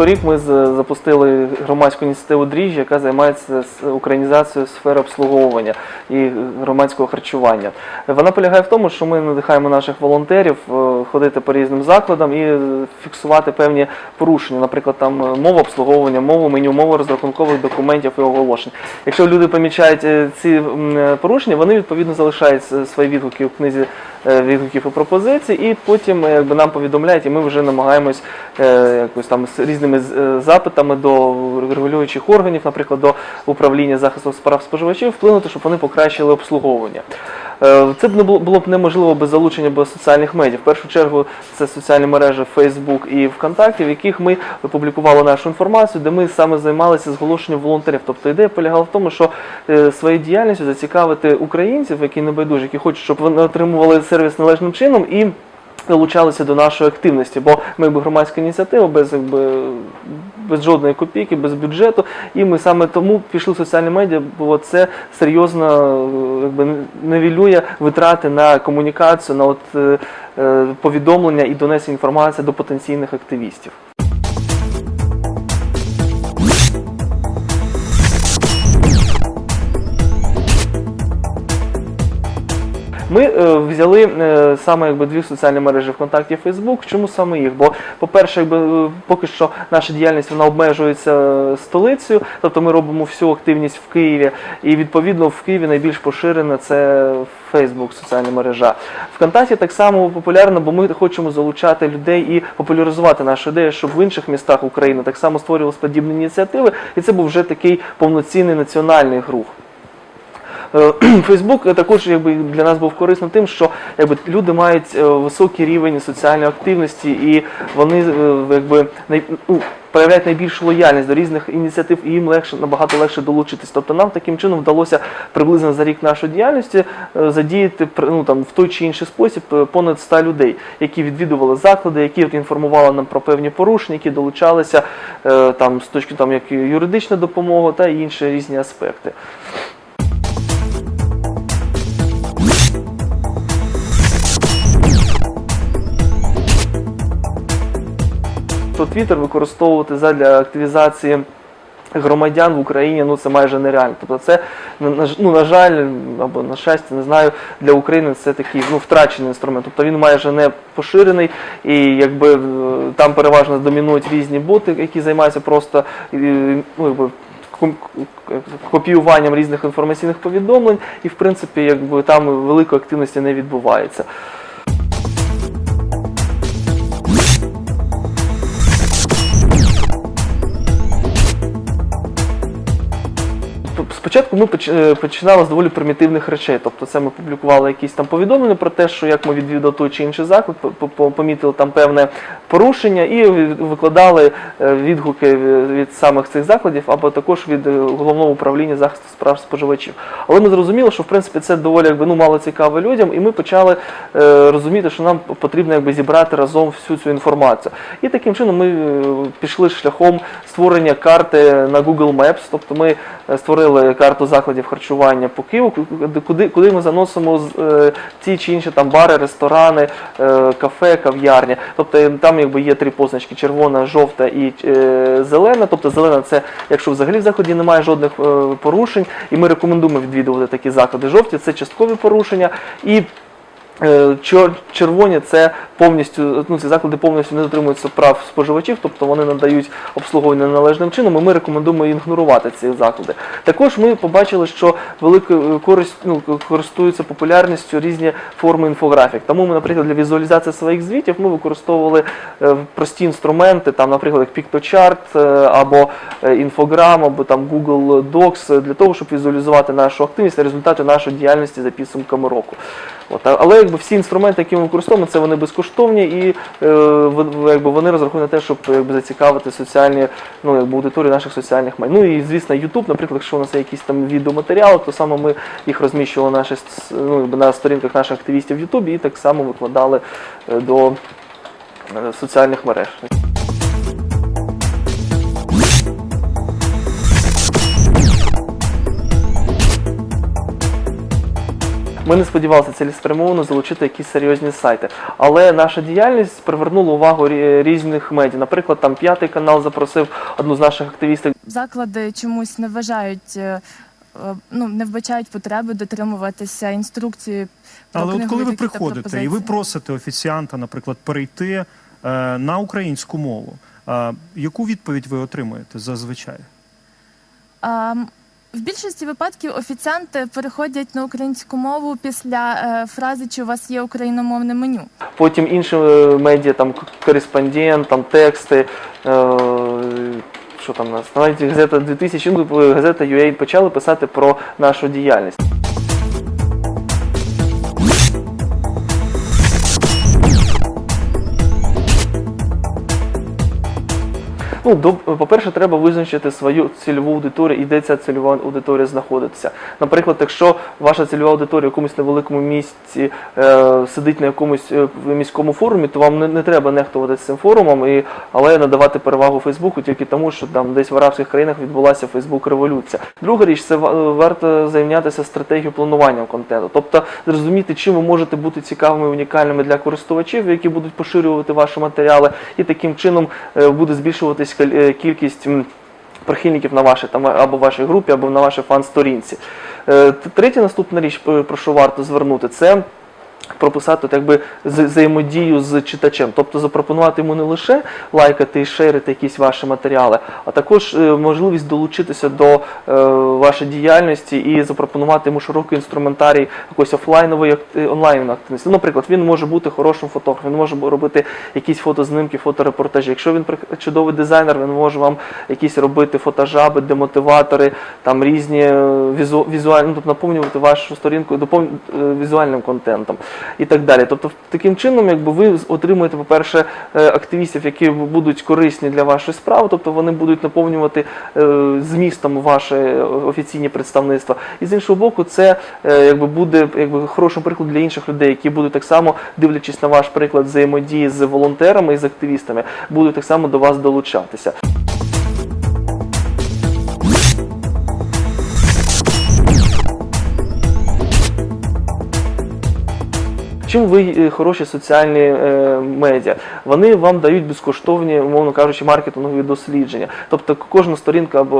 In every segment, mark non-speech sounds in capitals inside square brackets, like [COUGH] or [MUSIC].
торік ми запустили громадську ініціативу Дріжджі, яка займається українізацією сфери обслуговування і громадського харчування. Вона полягає в тому, що ми надихаємо наших волонтерів е, ходити по різним закладам і фіксувати певні порушення, наприклад, там е, мова обслуговування, мову меню, мову розрахункових документів і оголошень. Якщо люди помічають е, ці порушення, вони відповідно залишають свої відгуки у книзі відгуків і пропозицій, і потім якби нам повідомляють, і ми вже намагаємось якось там з різними з- е, запитами до регулюючих органів, наприклад, до управління захисту справ споживачів, вплинути, щоб вони покращили обслуговування. Е, Це б не було б неможливо без залучення без соціальних медіа. В першу чергу це соціальні мережі Facebook і ВКонтакті, в яких ми опублікували нашу інформацію, де ми саме займалися зголошенням волонтерів. Тобто ідея полягала в тому, що е, своєю діяльністю зацікавити українців, які не байдужі, які хочуть, щоб вони отримували сервіс належним чином і. Долучалися до нашої активності, бо ми якби громадська ініціатива без якби без жодної копійки, без бюджету. І ми саме тому пішли в соціальні медіа, бо це серйозно е, якби невілює витрати на комунікацію, на от е, е, повідомлення і донесення інформації до потенційних активістів. Ми е, взяли е, саме якби дві соціальні мережі ВКонтакті і Фейсбук. Чому саме їх? Бо, по-перше, якби е, поки що наша діяльність вона обмежується е, столицею, тобто ми робимо всю активність в Києві, і відповідно в Києві найбільш поширена це Фейсбук, соціальна мережа. ВКонтакті так само популярна, бо ми хочемо залучати людей і популяризувати нашу ідею, щоб в інших містах України так само створювалися подібні ініціативи, і це був вже такий повноцінний національний рух. Е, [CLEARS THROAT] Фейсбук також якби для нас був корисним тим, що якби люди мають е, високий рівень соціальної активності, і вони е, якби ну, проявляють найбільшу лояльність до різних ініціатив, і їм легше набагато легше долучитись. Тобто нам таким чином вдалося приблизно за рік нашої діяльності е, задіяти ну, там, в той чи інший спосіб е, понад 100 людей, які відвідували заклади, які інформували нам про певні порушення, які долучалися е, там з точки там як юридична допомога та інші різні аспекти. Що Twitter використовувати задля активізації громадян в Україні ну це майже нереально. Тобто це ну, на жаль, або на щастя, не знаю, для України це такий ну, втрачений інструмент. Тобто він майже не поширений, і якби там переважно домінують різні боти, які займаються просто ну, якби, копіюванням різних інформаційних повідомлень, і в принципі, якби там великої активності не відбувається. Спочатку ми е, починали з доволі примітивних речей. Тобто це ми публікували якісь там повідомлення про те, що як ми відвідали той чи інший заклад, по- по- помітили там певне порушення і викладали е, відгуки від самих цих закладів, або також від е, головного управління захисту справ споживачів. Але ми зрозуміли, що в принципі це доволі якби ну мало цікаво людям, і ми почали е, розуміти, що нам потрібно якби зібрати разом всю цю інформацію. І таким чином ми пішли шляхом створення карти на Google Maps, тобто ми е, створили карту закладів харчування по Києву, куди- куди, ми заносимо е, ті чи інші там бари, ресторани, е, кафе, кав'ярні. Тобто там якби є три позначки: червона, жовта і е, зелена. Тобто зелена це якщо взагалі в заході немає жодних порушень, і ми рекомендуємо відвідувати такі заклади. Жовті це часткові порушення і. Е, Червоні це повністю ну ці заклади повністю не дотримуються прав споживачів, тобто вони надають обслуговування неналежним чином. і Ми рекомендуємо ігнорувати ці заклади. Також ми побачили, що великою е, користь ну, користуються популярністю різні форми інфографік. Тому ми, наприклад, для візуалізації своїх звітів ми використовували е, прості інструменти, там, наприклад, як е, або інфограм, або там Google Docs, для того, щоб візуалізувати нашу активність та результати нашої діяльності за підсумками року. От, але якби всі інструменти, які ми використовуємо, це вони безкоштовні і е, якби вони розраховані на те, щоб якби, зацікавити соціальні ну, якби, аудиторію наших соціальних медіа. Ну і звісно, YouTube, наприклад, якщо у нас є якісь там відеоматеріали, то саме ми їх розміщували наші, ну, на сторінках наших активістів в YouTube і так само викладали е, до е, соціальних мереж. Ми не сподівалися цілеспрямовано залучити якісь серйозні сайти. Але наша діяльність привернула увагу різних медіа. Наприклад, там п'ятий канал запросив одну з наших активістів заклади чомусь не вважають, е, е, ну не вбачають потреби дотримуватися інструкції. про Але от коли ви приходите і ви просите офіціанта, наприклад, перейти е, на українську мову, е, яку відповідь ви отримуєте зазвичай? М, в більшості випадків офіціанти переходять на українську мову після е, фрази, чи у вас є україномовне меню. Потім інші е, медіа, там кореспондент, там тексти. Е, що там у нас? Навіть газета 2000, ну, газета UA почали писати про нашу діяльність. Ну, по-перше, треба визначити свою цільову аудиторію і де ця цільова аудиторія знаходиться. Наприклад, якщо ваша цільова аудиторія в якомусь невеликому місці е, сидить на якомусь е, міському форумі, то вам не, не треба нехтувати цим форумом, і, але надавати перевагу Фейсбуку тільки тому, що там десь в арабських країнах відбулася Фейсбук-революція. Друга річ це ва- варто зайнятися стратегією планування контенту, тобто зрозуміти, чим ви можете бути цікавими і унікальними для користувачів, які будуть поширювати ваші матеріали, і таким чином е, буде збільшуватись е, кількість. Прихильників на вашій там або вашій групі, або на вашій фан-сторінці. Е, Третя наступна річ, про що варто звернути, це прописати от, якби взаємодію з читачем, тобто запропонувати йому не лише лайкати і шерити якісь ваші матеріали, а також е, можливість долучитися до е, вашої діяльності і запропонувати йому широкий інструментарій якоїсь офлайнової акти- онлайн активності. Ну, Наприклад, він може бути хорошим фотографом, він може робити якісь фотознімки, фоторепортажі. Якщо він чудовий дизайнер, він може вам якісь робити фотожаби, демотиватори, там різні е, візу, візуальні, ну, тобто наповнювати вашу сторінку е, візуальним контентом і так далі. Тобто, таким чином, якби ви отримуєте, по-перше, е, активістів, які будуть корисні для вашої справи, тобто вони будуть наповнювати е, змістом ваше е, офіційні представництва. І з іншого боку, це якби буде якби хорошим прикладом для інших людей, які будуть так само, дивлячись на ваш приклад взаємодії з волонтерами і з активістами, будуть так само до вас долучатися. Чим ви е, хороші соціальні е, медіа? Вони вам дають безкоштовні, умовно кажучи, маркетингові дослідження. Тобто кожна сторінка або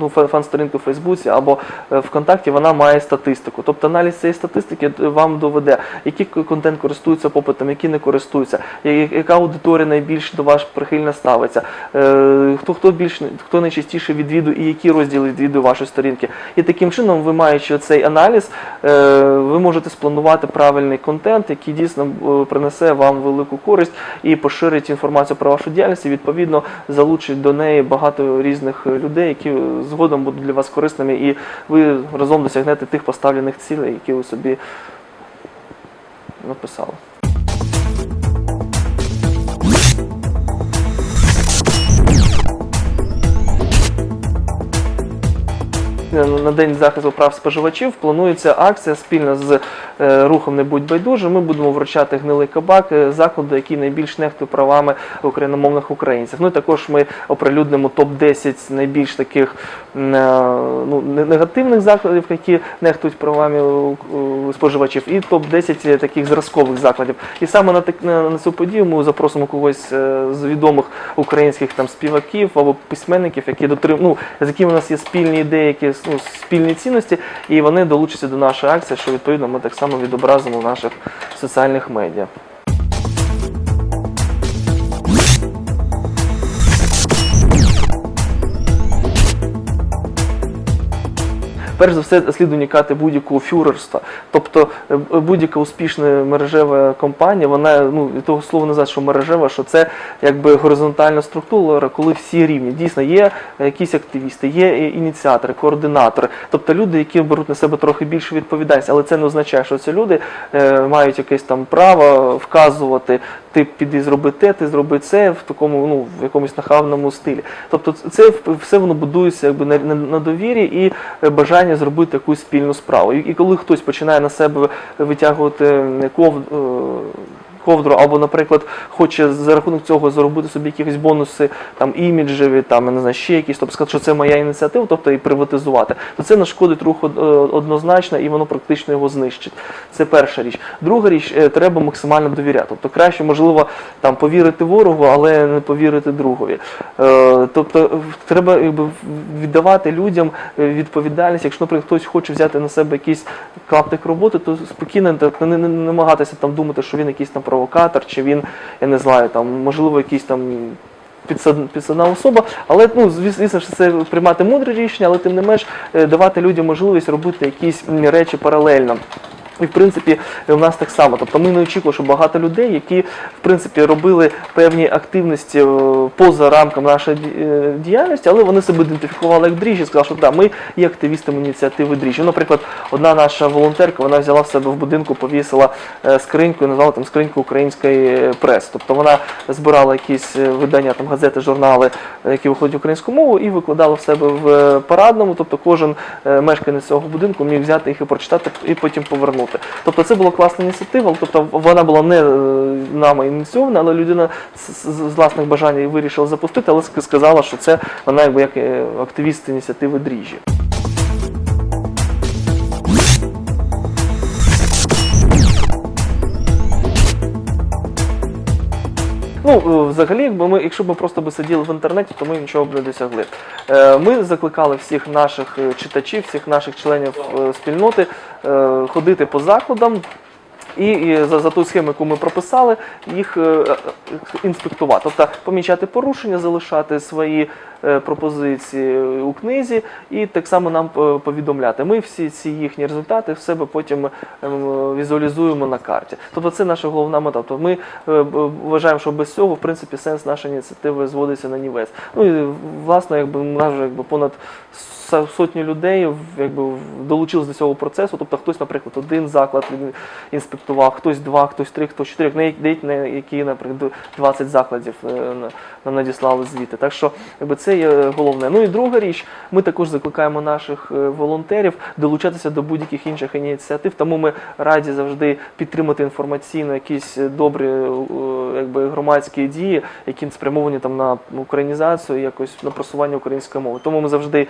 ну, фан- фан-сторінка в Фейсбуці або е, ВКонтакті вона має статистику. Тобто аналіз цієї статистики е, вам доведе, який контент користується попитом, який не користується, яка аудиторія найбільш до вас прихильно ставиться, е, хто хто більш хто найчастіше відвідує і які розділи відвідує вашої сторінки. І таким чином, ви маючи цей аналіз, е, ви можете спланувати правильний контент, який дійсно е, принесе вам велику користь і поширить інформацію про вашу діяльність, і відповідно залучить до неї багато різних е, людей, які е, згодом будуть для вас корисними, і ви разом досягнете тих поставлених цілей, які ви собі написали. На день захисту прав споживачів планується акція спільно з е, рухом Не будь байдуже. Ми будемо вручати гнилий кабак е, закладу, який найбільш нехтує правами україномовних українців. Ну і також ми оприлюднимо топ 10 найбільш таких е, ну, негативних закладів, які нехтують правами споживачів, і топ 10 таких зразкових закладів. І саме на так на, цю подію ми запросимо когось з відомих українських там співаків або письменників, які дотрим... ну, з якими у нас є спільні ідеї, які ну, спільні цінності, і вони долучаться до нашої акції, що відповідно ми так само відобразимо в наших соціальних медіа. Перш за все, слід уникати будь-якого фюрерства. Тобто е, будь-яка успішна мережева компанія, вона ну від того слова назад, що мережева, що це якби горизонтальна структура, коли всі рівні. Дійсно, є якісь активісти, є ініціатори, координатори, тобто люди, які беруть на себе трохи більше відповідальність, але це не означає, що ці люди е, мають якесь там право вказувати. Ти піди зроби те, ти зроби це в такому, ну в якомусь нахабному стилі. Тобто, це все воно будується якби на, на, на довірі і е, бажання зробити якусь спільну справу. І, коли хтось починає на себе витягувати ков, ковдру, або, наприклад, хоче за рахунок цього заробити собі якісь бонуси, там іміджеві, там не знаю, ще якісь, тобто сказати, що це моя ініціатива, тобто і приватизувати, то це нашкодить руху е, однозначно і воно практично його знищить. Це перша річ. Друга річ, е, треба максимально довіряти. Тобто краще, можливо, там повірити ворогу, але не повірити другові. Е, Тобто треба якби, віддавати людям відповідальність. Якщо, наприклад, хтось хоче взяти на себе якийсь клаптик роботи, то спокійно не, намагатися там думати, що він якийсь там провокатор, чи він, я не знаю, там, можливо, якийсь там. Підсад- підсадна особа, але ну звісно ж це приймати мудре рішення, але тим не менш е, давати людям можливість робити якісь речі паралельно. І в принципі у нас так само. Тобто ми не очікували, що багато людей, які в принципі робили певні активності е, поза рамками нашої е, діяльності, але вони себе ідентифікували як дріжджі, сказали, що так, ми є активістами ініціативи дріжджі. Ну, Наприклад, одна наша волонтерка вона взяла в себе в будинку, повісила е, скриньку і назвала там скриньку української преси. Тобто вона збирала якісь видання, там газети, журнали, які виходять українською мовою, і викладала в себе в парадному. Тобто кожен мешканець цього будинку міг взяти їх і прочитати і потім повернути. Тобто це була класна ініціатива, тобто вона була не е, нами ініційована, але людина з, власних бажань вирішила запустити, але ск- сказала, що це вона якби як е, активіст ініціативи дріжджі. Ну, е, взагалі, якби ми, якщо б ми просто би сиділи в інтернеті, то ми нічого б не досягли. Е, Ми закликали всіх наших е, читачів, всіх наших членів спільноти ходити по закладам. І, за, за ту схему, яку ми прописали, їх е, е, інспектувати. Тобто помічати порушення, залишати свої е, пропозиції у книзі і так само нам повідомляти. Ми всі ці їхні результати в себе потім візуалізуємо на карті. Тобто це наша головна мета. Тобто ми вважаємо, що без цього в принципі сенс нашої ініціативи зводиться на нівець. Ну і власне, якби нас якби понад сотні людей якби долучились до цього процесу. Тобто хтось, наприклад, один заклад інспектував, хтось два, хтось три, хтось чотири, на як- на які, наприклад, 20 закладів е, нам надіслали звіти. Так що якби це є головне. Ну і друга річ, ми також закликаємо наших е, волонтерів долучатися до будь-яких інших ініціатив. Тому ми раді завжди підтримати інформаційно якісь е, добрі якби громадські дії, які спрямовані там на українізацію, якось на просування української мови. Тому ми завжди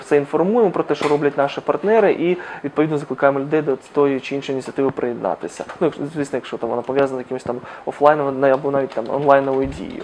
про це інформуємо про те, що роблять наші партнери, і відповідно закликаємо людей до тої чи іншої ініціативи приєднатися. Ну, звісно, якщо там вона пов'язана якимось там офлайновим або навіть там онлайновою дією.